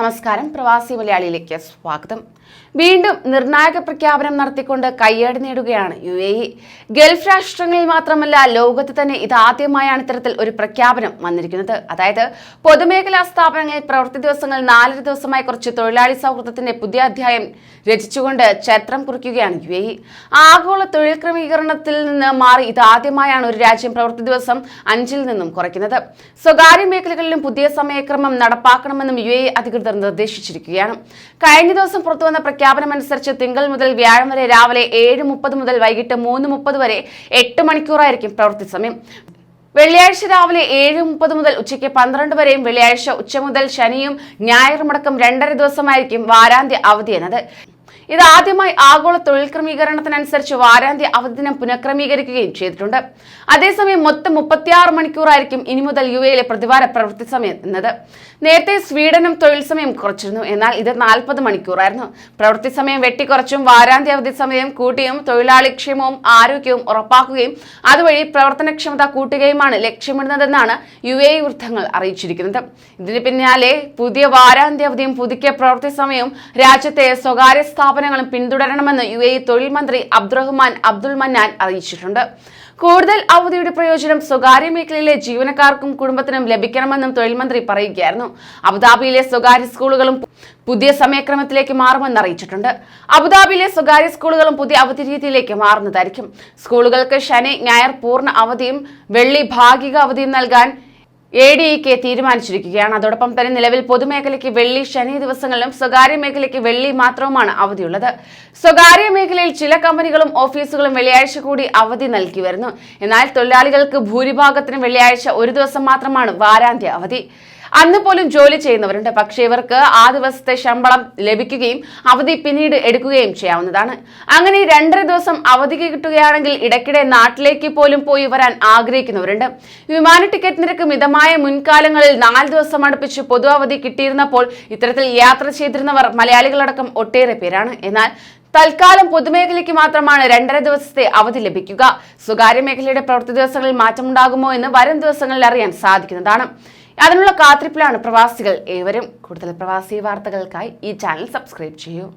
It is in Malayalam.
നമസ്കാരം. പ്രവാസി മലയാളിയിലേക്ക് സ്വാഗതം. വീണ്ടും നിർണായക പ്രഖ്യാപനം നടത്തിക്കൊണ്ട് കയ്യടി നേടുകയാണ് യു എ ഇ. ഗൾഫ് രാഷ്ട്രങ്ങളിൽ മാത്രമല്ല ലോകത്ത് തന്നെ ഇതാദ്യമായാണ് ഇത്തരത്തിൽ ഒരു പ്രഖ്യാപനം വന്നിരിക്കുന്നത്. അതായത് പൊതുമേഖലാ സ്ഥാപനങ്ങളിൽ പ്രവൃത്തി ദിവസങ്ങൾ നാലര ദിവസമായി കുറച്ച് തൊഴിലാളി സൗഹൃദത്തിന്റെ പുതിയ അധ്യായം രചിച്ചുകൊണ്ട് ചരിത്രം കുറിക്കുകയാണ് യു എ ഇ. ആഗോള തൊഴിൽ ക്രമീകരണത്തിൽ നിന്ന് മാറി ഇതാദ്യമായാണ് ഒരു രാജ്യം പ്രവൃത്തി ദിവസം അഞ്ചിൽ നിന്നും കുറയ്ക്കുന്നത്. സ്വകാര്യ മേഖലകളിലും പുതിയ സമയക്രമം നടപ്പാക്കണമെന്നും യു എ അധികൃതർ നിർദ്ദേശിച്ചിരിക്കുകയാണ്. കഴിഞ്ഞ ദിവസം പുറത്തുവന്ന പ്രഖ്യാപനമനുസരിച്ച് തിങ്കൾ മുതൽ വ്യാഴം വരെ രാവിലെ ഏഴ് മുപ്പത് മുതൽ വൈകിട്ട് മൂന്ന് മുപ്പത് വരെ എട്ട് മണിക്കൂറായിരിക്കും പ്രവൃത്തി സമയം. വെള്ളിയാഴ്ച രാവിലെ ഏഴ് മുപ്പത് മുതൽ ഉച്ചയ്ക്ക് പന്ത്രണ്ട് വരെയും വെള്ളിയാഴ്ച ഉച്ച മുതൽ ശനിയും ഞായറുമടക്കം രണ്ടര ദിവസമായിരിക്കും വാരാന്ത്യ അവധി എന്നത് ഇത് ആദ്യമായി ആഗോള തൊഴിൽ ക്രമീകരണത്തിനനുസരിച്ച് വാരാന്ത്യ അവധി ദിനം പുനഃക്രമീകരിക്കുകയും ചെയ്തിട്ടുണ്ട്. അതേസമയം മൊത്തം മുപ്പത്തിയാറ് മണിക്കൂറായിരിക്കും ഇനി മുതൽ യു എയിലെ പ്രതിവാര പ്രവൃത്തി സമയം എന്നത് നേരത്തെ സ്വീഡനും തൊഴിൽ സമയം കുറച്ചിരുന്നു. എന്നാൽ ഇത് നാൽപ്പത് മണിക്കൂറായിരുന്നു. പ്രവൃത്തി സമയം വെട്ടിക്കുറച്ചും വാരാന്ത്യ അവധി സമയം കൂട്ടിയും തൊഴിലാളി ക്ഷേമവും ആരോഗ്യവും ഉറപ്പാക്കുകയും അതുവഴി പ്രവർത്തനക്ഷമത കൂട്ടുകയുമാണ് ലക്ഷ്യമിടുന്നതെന്നാണ് യു എ വൃത്തങ്ങൾ അറിയിച്ചിരിക്കുന്നത്. ഇതിന് പിന്നാലെ പുതിയ വാരാന്ത്യ അവധിയും പുതുക്കിയ പ്രവൃത്തി സമയവും രാജ്യത്തെ സ്വകാര്യ സ്ഥാപനങ്ങളും പിന്തുടരണമെന്ന് യു എ തൊഴിൽ മന്ത്രി അബ്ദുറഹ്മാൻ അബ്ദുൾ മന്നാൻ അറിയിച്ചിട്ടുണ്ട്. കൂടുതൽ അവധിയുടെ പ്രയോജനം സ്വകാര്യ മേഖലയിലെ ജീവനക്കാർക്കും കുടുംബത്തിനും ലഭിക്കണമെന്നും തൊഴിൽ മന്ത്രി പറയുകയായിരുന്നു. അബുദാബിയിലെ സ്വകാര്യ സ്കൂളുകളും പുതിയ സമയക്രമത്തിലേക്ക് മാറുമെന്ന് അറിയിച്ചിട്ടുണ്ട്. അബുദാബിയിലെ സ്വകാര്യ സ്കൂളുകളും പുതിയ അവധി രീതിയിലേക്ക് മാറുന്നതായിരിക്കും. സ്കൂളുകൾക്ക് ശനി ഞായർ പൂർണ അവധിയും വെള്ളി ഭാഗിക അവധിയും നൽകാൻ എ ഡി കെ തീരുമാനിച്ചിരിക്കുകയാണ്. അതോടൊപ്പം തന്നെ നിലവിൽ പൊതുമേഖലയ്ക്ക് വെള്ളി ശനി ദിവസങ്ങളിലും സ്വകാര്യ മേഖലയ്ക്ക് വെള്ളി മാത്രവുമാണ് അവധിയുള്ളത്. സ്വകാര്യ മേഖലയിൽ ചില കമ്പനികളും ഓഫീസുകളും വെള്ളിയാഴ്ച കൂടി അവധി നൽകി വരുന്നു. എന്നാൽ തൊഴിലാളികൾക്ക് ഭൂരിഭാഗത്തിനും വെള്ളിയാഴ്ച ഒരു ദിവസം മാത്രമാണ് വാരാന്ത്യ അവധി. അന്ന് പോലും ജോലി ചെയ്യുന്നവരുണ്ട്. പക്ഷേ ഇവർക്ക് ആ ദിവസത്തെ ശമ്പളം ലഭിക്കുകയും അവധി പിന്നീട് എടുക്കുകയും ചെയ്യാവുന്നതാണ്. അങ്ങനെ രണ്ടര ദിവസം അവധി കിട്ടുകയാണെങ്കിൽ ഇടയ്ക്കിടെ നാട്ടിലേക്ക് പോലും പോയി വരാൻ ആഗ്രഹിക്കുന്നവരുണ്ട്. വിമാന ടിക്കറ്റ് നിരക്ക് മിതമായ മുൻകാലങ്ങളിൽ നാല് ദിവസം അടുപ്പിച്ച് പൊതു അവധി കിട്ടിയിരുന്നപ്പോൾ ഇത്തരത്തിൽ യാത്ര ചെയ്തിരുന്നവർ മലയാളികളടക്കം ഒട്ടേറെ പേരാണ്. എന്നാൽ തൽക്കാലം പൊതുമേഖലയ്ക്ക് മാത്രമാണ് രണ്ടര ദിവസത്തെ അവധി ലഭിക്കുക. സ്വകാര്യ മേഖലയുടെ പ്രവൃത്തി ദിവസങ്ങളിൽ മാറ്റമുണ്ടാകുമോ എന്ന് വരും ദിവസങ്ങളിൽ അറിയാൻ സാധിക്കുന്നതാണ്. അതിനുള്ള കാത്തിരിപ്പിലാണ് പ്രവാസികൾ ഏവരും. കൂടുതൽ പ്രവാസി വാർത്തകൾക്കായി ഈ ചാനൽ സബ്സ്ക്രൈബ് ചെയ്യൂ.